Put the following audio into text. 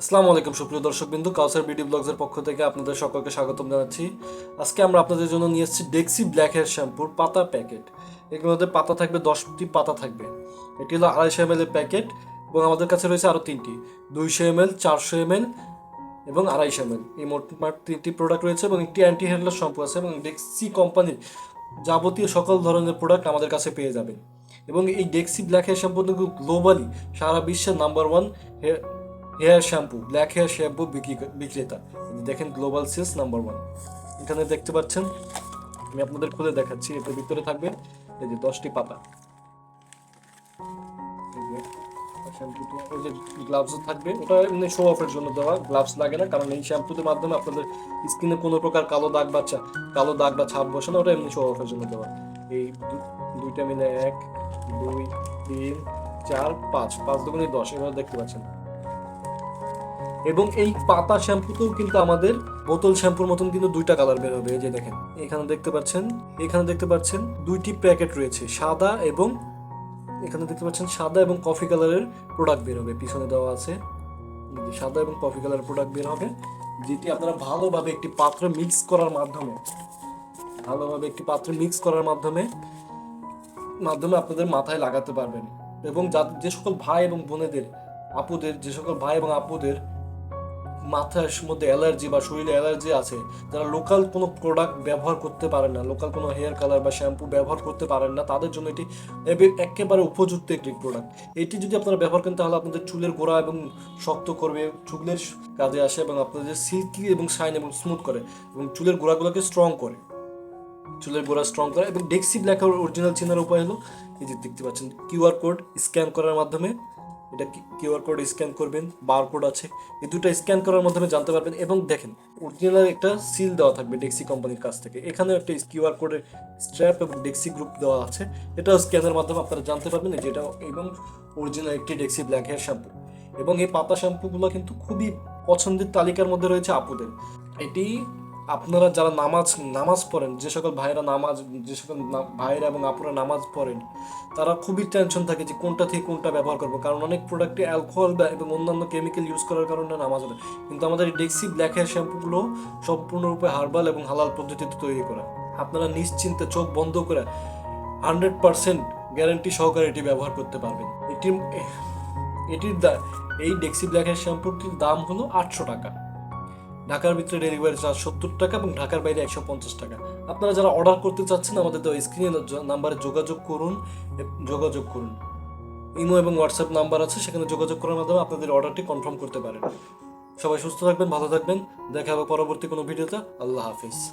আসসালামু আলাইকুম, সুপ্রিয় দর্শক বিন্দু কাউসার বিডি ব্লগসের পক্ষ থেকে আপনাদের সকলকে স্বাগতম জানাচ্ছি। আজকে আমরা আপনাদের জন্য নিয়ে এসেছি ডেক্সি ব্ল্যাক হেয়ার শ্যাম্পুর পাতা প্যাকেট। এগুলোর মধ্যে পাতা থাকবে, দশটি পাতা থাকবে। এটি হলো আড়াইশো এম এর প্যাকেট এবং আমাদের কাছে রয়েছে আরও তিনটি। দুইশো এম এল চারশো এম এবং আড়াইশো এম এল এই মোট মাট তিনটি প্রোডাক্ট রয়েছে এবং একটি অ্যান্টি হেয়ারলেস শ্যাম্পু আছে এবং ডেক্সি কোম্পানির যাবতীয় সকল ধরনের প্রোডাক্ট আমাদের কাছে পেয়ে যাবেন। এবং এই ডেক্সি ব্ল্যাক হেয়ার শ্যাম্পু কিন্তু গ্লোবালি সারা বিশ্বের number one hair shampoo black hair shampoo বিক্রি বিক্রেতা। দেখেন গ্লোবাল সেলস নাম্বার ওয়ান এখানে দেখতে পাচ্ছেন, আমি আপনাদের খুলে দেখাচ্ছি, এটার ভিতরে থাকবে এই যে দশটি পাতা। যে গ্লাভসও থাকবে। ওটা এমনি শো অফের জন্য দেওয়া গ্লাভস লাগে না, কারণ এই শ্যাম্পুর মাধ্যমে আপনাদের স্কিনে কোনো প্রকার কালো দাগ বা কালো দাগ বা ছাপ বসে না, ওটা এমনি শো অফের জন্য দেওয়া। এই দুইটা মিলে এক, দুই, তিন, চার, পাঁচ পাঁচ দুগুণে দশ, এভাবে দেখতে পাচ্ছেন। এবং এই পাতা শ্যাম্পুতেও কিন্তু আমাদের বোতল শ্যাম্পুর মতন কিন্তু দুইটা কালার বের হবে, এই যে দেখেন। এখানে দেখতে পাচ্ছেন, এখানে দেখতে পাচ্ছেন দুইটি প্যাকেট রয়েছে, সাদা এবং এখানে দেখতে পাচ্ছেন সাদা এবং কফি কালারের প্রোডাক্ট বের হবে, পিছনে দেওয়া আছে। সাদা এবং কফি কালারের প্রোডাক্ট বের হবে, যেটি আপনারা ভালোভাবে একটি পাত্রে মিক্স করার মাধ্যমে, ভালোভাবে একটি পাত্রে মিক্স করার মাধ্যমে মাধ্যমে আপনাদের মাথায় লাগাতে পারবেন। এবং যাদের যে সকল ভাই এবং বোনেদের, আপুদের, যে সকল ভাই এবং আপুদের মাথার মধ্যে অ্যালার্জি বা শরীরে অ্যালার্জি আছে, যারা লোকাল কোনো প্রোডাক্ট ব্যবহার করতে পারেন না লোকাল কোনো হেয়ার কালার বা শ্যাম্পু ব্যবহার করতে পারেন না, তাদের জন্য এটি একেবারে উপযুক্ত একটি প্রোডাক্ট এটি যদি আপনারা ব্যবহার করেন, তাহলে আপনাদের চুলের গোড়া এবং শক্ত করবে, চুলের কাজে আসে এবং আপনাদের সিল্কি এবং শাইন এবং স্মুথ করে এবং চুলের গোড়াগুলোকে স্ট্রং করে। চুলের গোড়া স্ট্রং করে এবং ডেক্সি ব্ল্যাক অরিজিনাল চেনার উপায় হলো, এই যে দেখতে পাচ্ছেন কিউআর কোড স্ক্যান করার মাধ্যমে এটা কিউআর কোড স্ক্যান করবেন বার কোড আছে, এই দুটো স্ক্যান করার মাধ্যমে জানতে পারবেন এবং দেখেন অরিজিনাল একটা সিল দেওয়া থাকবে ডেক্সি কোম্পানির কাছ থেকে। এখানে একটা কিউআর কোডের স্ট্র্যাপ এবং ডেক্সি গ্রুপ দেওয়া আছে, এটাও স্ক্যানের মাধ্যমে আপনারা জানতে পারবেন যে এটা এবং অরিজিনাল একটি ডেক্সি ব্ল্যাক হেয়ার শ্যাম্পু এবং এই পাতা শ্যাম্পুগুলো কিন্তু খুবই পছন্দের তালিকার মধ্যে রয়েছে আপুদের। এটি আপনারা যারা নামাজ নামাজ পড়েন, যে সকল ভাইরা নামাজ, যে সকল ভাইরা এবং আপুরা নামাজ পড়েন, তারা খুবই টেনশন থাকে যে কোনটা থেকে কোনটা ব্যবহার করব। কারণ অনেক প্রোডাক্টে অ্যালকোহল এবং অন্যান্য কেমিক্যাল ইউজ করার কারণে নামাজ হয়। কিন্তু আমাদের এই ডেক্সি ব্ল্যাক হেয়ার শ্যাম্পুগুলো সম্পূর্ণরূপে হার্বাল এবং হালাল পদ্ধতিতে তৈরি করা। আপনারা নিশ্চিন্তে চোখ বন্ধ করে হান্ড্রেড পার্সেন্ট গ্যারান্টি সহকারে এটি ব্যবহার করতে পারবেন। এটির এটির এই ডেক্সি ব্ল্যাক হেয়ার শ্যাম্পুটির দাম হলো আটশো টাকা। ঢাকার ভিতরে ডেলিভারি চার্জ সত্তর টাকা এবং ঢাকার বাইরে একশো পঞ্চাশ টাকা। আপনারা যারা অর্ডার করতে চাচ্ছেন, আমাদের তো স্ক্রিনে নাম্বারে যোগাযোগ করুন। যোগাযোগ করুন। ইমো এবং হোয়াটসঅ্যাপ নাম্বার আছে, সেখানে যোগাযোগ করার মাধ্যমে আপনাদের অর্ডারটি কনফার্ম করতে পারেন। সবাই সুস্থ থাকবেন, ভালো থাকবেন। দেখা হবে পরবর্তী কোনো ভিডিওতে। আল্লাহ হাফিজ।